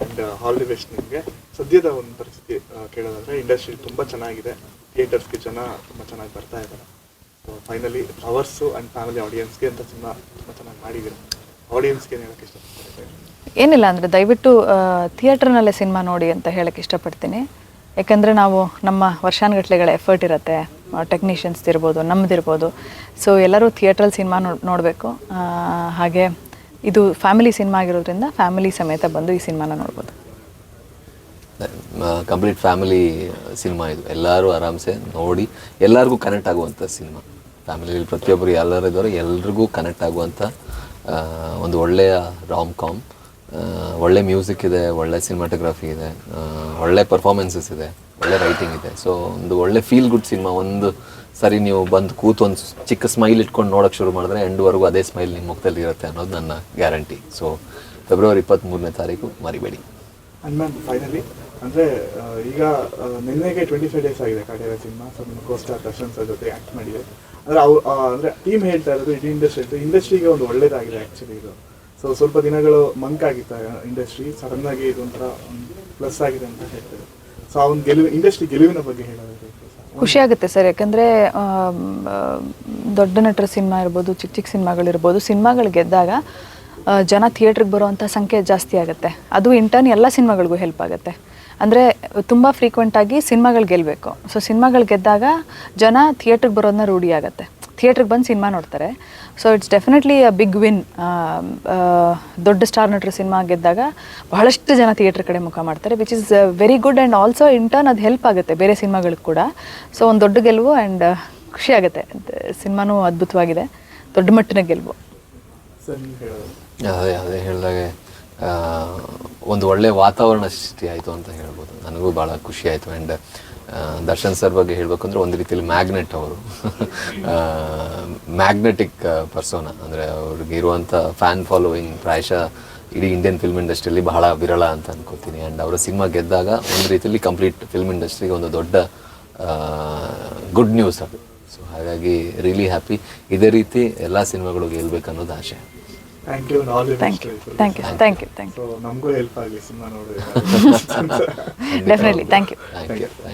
And all the ನಿಮಗೆ. ಸದ್ಯದ ಒಂದು ಪರಿಸ್ಥಿತಿ ಕೇಳೋದಾದರೆ ಇಂಡಸ್ಟ್ರಿ ತುಂಬ ಚೆನ್ನಾಗಿದೆ. ಥಿಯೇಟರ್ಸ್ಗೆ ಜನ ತುಂಬ ಚೆನ್ನಾಗಿ ಬರ್ತಾ ಇದ್ದಾರೆ. So finally lovers and family ಆಡಿಯನ್ಸ್ಗೆ ಅಂತ ಸಿನಿಮಾ ತುಂಬ ಚೆನ್ನಾಗಿ ಮಾಡಿದ್ದೀರ? ಆಡಿಯನ್ಸ್ಗೆ ಏನು ಹೇಳಕ್ಕೆ ಏನಿಲ್ಲ, ಅಂದರೆ ದಯವಿಟ್ಟು ಥಿಯೇಟ್ರ್ನಲ್ಲೇ ಸಿನಿಮಾ ನೋಡಿ ಅಂತ ಹೇಳಕ್ಕೆ ಇಷ್ಟಪಡ್ತೀನಿ. ಯಾಕಂದರೆ ನಾವು ನಮ್ಮ ವರ್ಷಾನುಗಟ್ಲೆಗಳ ಎಫರ್ಟ್ ಇರುತ್ತೆ. ಟೆಕ್ನಿಷಿಯನ್ಸ್ ಇರ್ಬೋದು ನಮ್ಮದಿರ್ಬೋದು ಸೊ ಎಲ್ಲರೂ ಥಿಯೇಟ್ರಲ್ಲಿ ಸಿನಿಮಾ ನೋಡ್, ನೋಡಬೇಕು. ಹಾಗೆ ಇದು ಫ್ಯಾಮಿಲಿ ಸಿನಿಮಾ ಆಗಿರೋದ್ರಿಂದ ಫ್ಯಾಮಿಲಿ ಸಮೇತ ಬಂದು ಈ ಸಿನಿಮಾನ ನೋಡ್ಬೋದು. ಕಂಪ್ಲೀಟ್ ಫ್ಯಾಮಿಲಿ ಸಿನಿಮಾ ಇದು. ಎಲ್ಲರೂ ಆರಾಮ್ಸೆ ನೋಡಿ, ಎಲ್ಲರಿಗೂ ಕನೆಕ್ಟ್ ಆಗುವಂಥ ಸಿನಿಮಾ. ಫ್ಯಾಮಿಲಿಯಲ್ಲಿ ಪ್ರತಿಯೊಬ್ಬರು ಎಲ್ಲರೂ ಇದ್ದಾರೆ, ಎಲ್ರಿಗೂ ಕನೆಕ್ಟ್ ಆಗುವಂಥ ಒಂದು ಒಳ್ಳೆಯ ರಾಮ್ ಕಾಮ್ ಒಳ್ಳೆ ಮ್ಯೂಸಿಕ್ ಇದೆ, ಒಳ್ಳೆ ಸಿನಿಮಾಟೋಗ್ರಫಿ ಇದೆ ಒಳ್ಳೆ ಪರ್ಫಾರ್ಮೆನ್ಸಸ್ ಇದೆ. ಒಳ್ಳೆ ರೈಟಿಂಗ್ ಇದೆ. ಸೊ ಒಂದು ಒಳ್ಳೆ ಫೀಲ್ ಗುಡ್ ಸಿನಿಮಾ ಒಂದು ಸರಿ ನೀವು ಬಂದು ಕೂತು ಒಂದು ಚಿಕ್ಕ ಸ್ಮೈಲ್ ಇಟ್ಕೊಂಡು ನೋಡೋಕೆ ಶುರು ಮಾಡಿದ್ರೆ ಎಂಡ್ವರೆಗೂ ಅದೇ ಸ್ಮೈಲ್ ನಿಮ್ಮ ಮುಖದಲ್ಲಿ ಇರುತ್ತೆ ಅನ್ನೋದು ನನ್ನ ಗ್ಯಾರಂಟಿ ಸೊ ಫೆಬ್ರವರಿ ಇಪ್ಪತ್ತ್ಮೂರನೇ ತಾರೀಕು ಮರಿಬೇಡಿ. ಆ್ಯಂಡ್ ಫೈನಲಿ ಅಂದರೆ ಈಗ ನಿನ್ನೆಗೆ ಟ್ವೆಂಟಿ ಫೈವ್ ಡೇಸ್ ಆಗಿದೆ ಕಾಟೇರ ಸಿನಿಮಾ ಸೊ ನಿಮ್ಮ ಕೋಸ್ಟಾರ್ ದರ್ಶನ್ ಜೊತೆ ಆ್ಯಕ್ಟ್ ಮಾಡಿದೆ. ಅಂದರೆ ಅವ್ರು ಅಂದರೆ ಟೀಮ್ ಹೇಳ್ತಾ ಇರೋದು ಇಡೀ ಇಂಡಸ್ಟ್ರಿ ಇಂಡಸ್ಟ್ರಿಗೆ ಒಂದು ಒಳ್ಳೇದಾಗಿದೆ ಆ್ಯಕ್ಚುಲಿ ಇದು. ಸೊ ಸ್ವಲ್ಪ ದಿನಗಳು ಮಂಕ್ ಆಗಿತ್ತು ಇಂಡಸ್ಟ್ರಿ ಸಡನ್ನಾಗಿ ಇದೊಂಥರ ಪ್ಲಸ್ ಆಗಿದೆ ಅಂತ ಹೇಳ್ತಾರೆ. ಇಂಡಸ್ಟ್ರಿ ಗೆಲುವಿನ ಬಗ್ಗೆ ಖುಷಿ ಆಗುತ್ತೆ ಸರ್, ಯಾಕಂದ್ರೆ ದೊಡ್ಡ ನಟರ ಸಿನಿಮಾ ಇರ್ಬೋದು, ಚಿಕ್ಕ ಚಿಕ್ಕ ಸಿನಿಮಾಗಳಿರ್ಬೋದು, ಸಿನಿಮಾಗಳು ಗೆದ್ದಾಗ ಜನ ಥಿಯೇಟ್ರಿಗೆ ಬರುವಂಥ ಸಂಖ್ಯೆ ಜಾಸ್ತಿ ಆಗುತ್ತೆ. ಅದು ಇಂಟರ್ನ್ ಎಲ್ಲ ಸಿನಿಮಾಗಳಿಗೂ ಹೆಲ್ಪ್ ಆಗುತ್ತೆ. ಅಂದರೆ ತುಂಬ ಫ್ರೀಕ್ವೆಂಟಾಗಿ ಸಿನಿಮಾಗಳು ಗೆಲ್ಲಬೇಕು ಸೊ ಸಿನಿಮಾಗಳು ಗೆದ್ದಾಗ ಜನ ಥಿಯೇಟ್ರಿಗೆ ಬರೋದನ್ನ ರೂಢಿ ಆಗುತ್ತೆ. ಥಿಯೇಟ್ರಿಗೆ ಬಂದು ಸಿನಿಮಾ ನೋಡ್ತಾರೆ. So it's definitely a big win ದೊಡ್ಡ ಸ್ಟಾರ್ ನಟರ ಸಿನಿಮಾ ಗೆದ್ದಾಗ ಬಹಳಷ್ಟು ಜನ ಥಿಯೇಟ್ರ್ ಕಡೆ ಮುಖ ಮಾಡ್ತಾರೆ which is very good and also in turn ಅದು ಹೆಲ್ಪ್ ಆಗುತ್ತೆ ಬೇರೆ ಸಿನಿಮಾಗಳಿಗೆ ಕೂಡ. ಸೊ ಒಂದು ದೊಡ್ಡ ಗೆಲುವು ಆ್ಯಂಡ್ ಖುಷಿ ಆಗುತ್ತೆ. ಸಿನಿಮಾನೂ ಅದ್ಭುತವಾಗಿದೆ. ದೊಡ್ಡ ಮಟ್ಟಿನ ಗೆಲುವು. ಅದೇ ಅದೇ ಹೇಳಿದಾಗೆ ಒಂದು ಒಳ್ಳೆ ವಾತಾವರಣ ಸೃಷ್ಟಿ ಆಯಿತು ಅಂತ ಹೇಳ್ಬೋದು. ನನಗೂ ಭಾಳ ಖುಷಿ ಆಯಿತು. ಆ್ಯಂಡ್ ದರ್ಶನ್ ಸರ್ ಬಗ್ಗೆ ಹೇಳ್ಬೇಕಂದ್ರೆ ಒಂದು ರೀತಿಯಲ್ಲಿ ಮ್ಯಾಗ್ನೆಟ್ ಅವರು. Magnetic persona. ಅಂದರೆ ಅವ್ರಿಗೆ ಇರುವಂಥ ಫ್ಯಾನ್ ಫಾಲೋವಿಂಗ್ ಪ್ರಾಯಶಃ ಇಡೀ ಇಂಡಿಯನ್ ಫಿಲ್ಮ್ ಇಂಡಸ್ಟ್ರಿಯಲ್ಲಿ ಬಹಳ ವಿರಳ ಅಂತ ಅನ್ಕೋತೀನಿ. ಆ್ಯಂಡ್ ಅವರ ಸಿನಿಮಾ ಗೆದ್ದಾಗ ಒಂದು ರೀತಿಯಲ್ಲಿ ಕಂಪ್ಲೀಟ್ ಫಿಲ್ಮ್ ಇಂಡಸ್ಟ್ರಿಗೆ ಒಂದು ದೊಡ್ಡ ಗುಡ್ ನ್ಯೂಸ್ ಅದು. ಸೊ ಹಾಗಾಗಿ ರಿಯಲಿ ಹ್ಯಾಪಿ ಇದೇ ರೀತಿ ಎಲ್ಲ ಸಿನಿಮಾಗಳು ಗೆಲ್ಬೇಕು ಅನ್ನೋದು ಆಶೆ thank you all thank you thank you thank you thank so ನಮಗೂ ಹೆಲ್ಪ್ ಆಗಲಿ ಸಿನಿಮಾ ನೋಡಿ you definitely thank you thank you